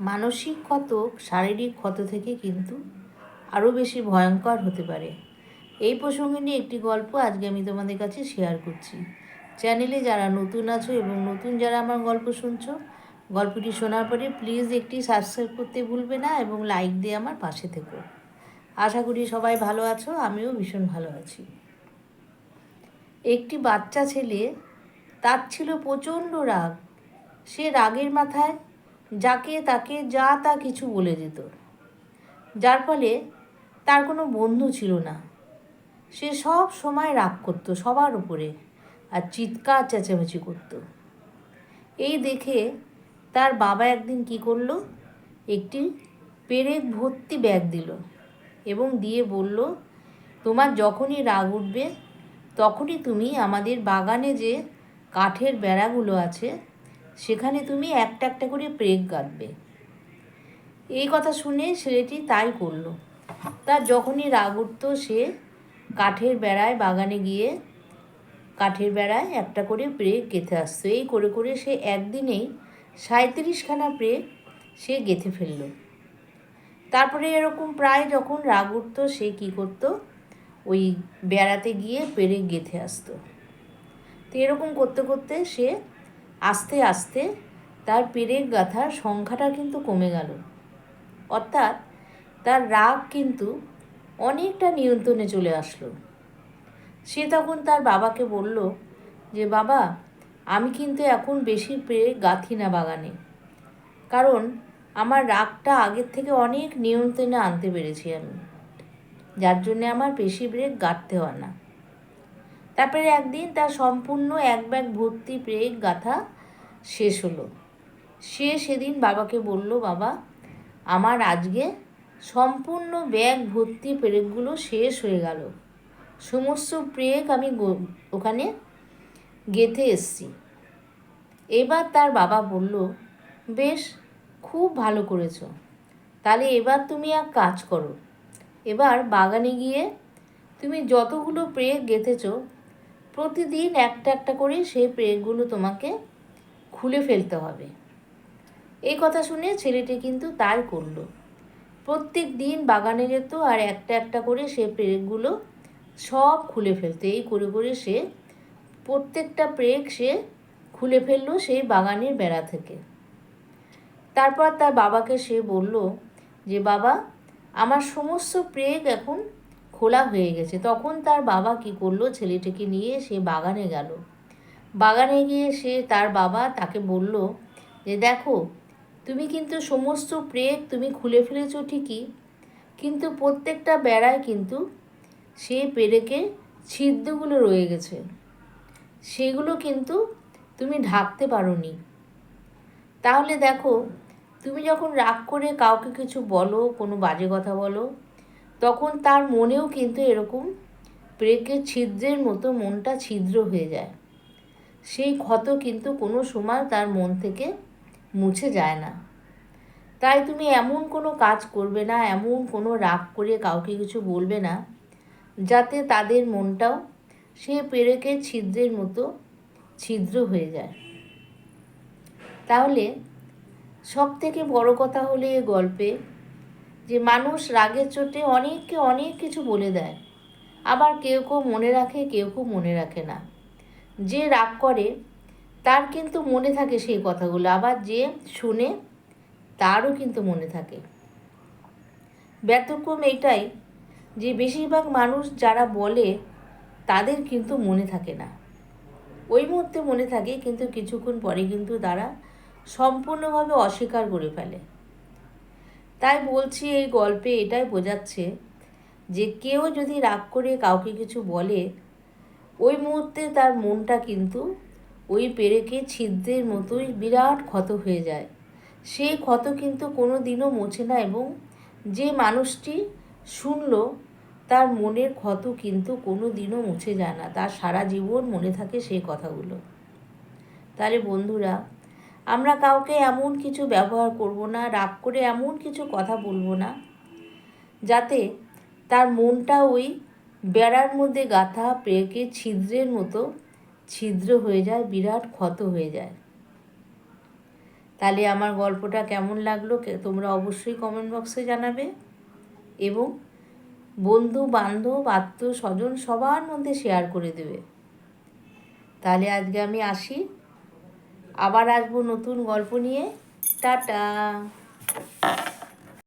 মানসিক ক্ষত শারীরিক ক্ষত থেকে কিন্তু আরও বেশি ভয়ঙ্কর হতে পারে। এই প্রসঙ্গে নিয়ে একটি গল্প আজকে আমি তোমাদের কাছে শেয়ার করছি। চ্যানেলে যারা নতুন আছো এবং নতুন যারা আমার গল্প শুনছো, গল্পটি শোনার পরে প্লিজ একটি সাবস্ক্রাইব করতে ভুলবে না এবং লাইক দিয়ে আমার পাশে থেকো। আশা করি সবাই ভালো আছো, আমিও ভীষণ ভালো আছি। একটি বাচ্চা ছেলে, তার ছিল প্রচণ্ড রাগ। সে রাগের মাথায় যাকে তাকে যা তা কিছু বলে যেত যার ফলে তার কোনো বন্ধু ছিল না। সে সব সময় রাগ করতো সবার উপরে আর চিৎকার চেঁচামেচি করতো। এই দেখে তার বাবা একদিন কি করল? একটি পেরেক ভর্তি ব্যাগ দিল এবং দিয়ে বলল, তোমার যখনই রাগ উঠবে, তখনই তুমি আমাদের বাগানে যে কাঠের বেড়াগুলো আছে সেখানে তুমি একটা একটা করে প্রেক গাঁথবে এই কথা শুনে ছেলেটি তাই করল। তার যখনই রাগ উঠত, সে কাঠের বেড়ায়, বাগানে গিয়ে কাঠের বেড়ায় একটা করে প্রেক গেঁথে আসতো। এই করে করে সে একদিনেই সাঁত্রিশখানা প্রেক সে গেঁথে ফেলল। তারপরে এরকম প্রায় যখন রাগ উঠতো, সে কী করতো? ওই বেড়াতে গিয়ে পেরেক গেঁথে আসতো। তো এরকম করতে করতে সে আস্তে আস্তে তার পেরেক গাঁথার সংখ্যাটা কিন্তু কমে গেল। অর্থাৎ তার রাগ কিন্তু অনেকটা নিয়ন্ত্রণে চলে আসলো। সে তখন তার বাবাকে বলল যে, বাবা, আমি কিন্তু এখন বেশি পেরেক গাঁথি না বাগানে। কারণ আমার রাগটা আগের থেকে অনেক নিয়ন্ত্রণে আনতে পেরেছি আমি। যার জন্যে আমার বেশি ব্রেক গাঁথতে হয় না। তারপরে একদিন তার সম্পূর্ণ এক ব্যাগ ভর্তি ব্রেক গাঁথা শেষ হলো। সে সেদিন বাবাকে বলল, বাবা, আমার আজকে সম্পূর্ণ ব্যাগ ভর্তি পেরেকগুলো শেষ হয়ে গেল। সমস্ত প্রেক আমি ওখানে গেঁথে এসছি। এবার তার বাবা বলল, বেশ, খুব ভালো করেছ। তাহলে এবার তুমি এক কাজ করো। এবার বাগানে গিয়ে তুমি যতগুলো প্রেক গেঁথেছ প্রতিদিন একটা একটা করে সেই প্রেকগুলো তোমাকে খুলে ফেলতে হবে। এই কথা শুনে ছেলেটি কিন্তু তাই করল। প্রত্যেক দিন বাগানে যেত আর একটা একটা করে সে প্রেকগুলো সব খুলে ফেলতো। এই করে করে সে প্রত্যেকটা প্রেক সে খুলে ফেলল সেই বাগানের বেড়া থেকে। তারপর তার বাবাকে সে বলল যে, বাবা, আমার সমস্ত প্রেগ এখন খোলা হয়ে গেছে। তখন তার বাবা কি করল? ছেলেটিকে নিয়ে সে বাগানে গেল। বাগানে গিয়ে সে তার বাবা তাকে বলল, যে দেখো, তুমি কিন্তু সমস্ত প্রেগ তুমি খুলে ফেলেছো ঠিকই, কিন্তু প্রত্যেকটা বেড়ায় কিন্তু সে পেরেকে ছিদ্রগুলো রয়ে গেছে। সেগুলো কিন্তু তুমি ঢাকতে পারোনি। তাহলে দেখো, তুমি যখন রাগ করে কাউকে কিছু বলো, কোনো বাজে কথা বলো তখন তার মনেও কিন্তু এরকম ব্রেকের ছিদ্রের মতো মনটা ছিদ্র হয়ে যায়। সেই ক্ষত কিন্তু কোনো সময় তার মন থেকে মুছে যায় না। তাই তুমি এমন কোনো কাজ করবে না, এমন কোনো রাগ করে কাউকে কিছু বলবে না, যাতে তাদের মনটাও সে পেরেকের ছিদ্রের মতো ছিদ্র হয়ে যায়। তাহলে সব থেকে বড় কথা হলো এ গল্পে যে মানুষ রাগের চোটে অনেককে অনেক কিছু বলে দেয়। আবার কেউ কেউ মনে রাখে, কেউ কেউ মনে রাখে না। যে রাগ করে, তার কিন্তু মনে থাকে সেই কথাগুলো। আবার যে শুনে, তারও কিন্তু মনে থাকে। ব্যতিক্রম এইটাই যে বেশিরভাগ মানুষ যারা বলে, তাদের কিন্তু মনে থাকে না। ওই মুহূর্তে মনে থাকে, কিন্তু কিছুক্ষণ পরে কিন্তু তারা সম্পূর্ণভাবে অস্বীকার করে ফেলে। তাই বলছি এই গল্পে এটাই বোঝাচ্ছে যে কেউ যদি রাগ করে কাউকে কিছু বলে, ওই মুহূর্তে তার মনটা কিন্তু ওই পেরেকে ছিদ্রের মতোই বিরাট ক্ষত হয়ে যায়। সেই ক্ষত কিন্তু কোনো দিনও মোছে না এবং যে মানুষটি শুনল, তার মনের ক্ষত কিন্তু কোনো দিনও মুছে যায় না। তার সারা জীবন মনে থাকে সেই কথাগুলো। তাহলে বন্ধুরা আমরা কাউকে এমন কিছু ব্যবহার করব না, রাগ করে এমন কিছু কথা বলব না, যাতে তার মনটা ওই বেড়ার মধ্যে গাথা প্রেকে ছিদ্রের মতো ছিদ্র হয়ে যায়, বিরাট ক্ষত হয়ে যায়। তাহলে আমার গল্পটা কেমন লাগল? তোমরা অবশ্যই কমেন্ট বক্সে জানাবে। এবং বন্ধু, বান্ধব, আত্মীয়, স্বজন সবার মধ্যে শেয়ার করে দেবে। তাহলে আজকে আমি আসি। আবার আসব নতুন গল্প নিয়ে। টাটা।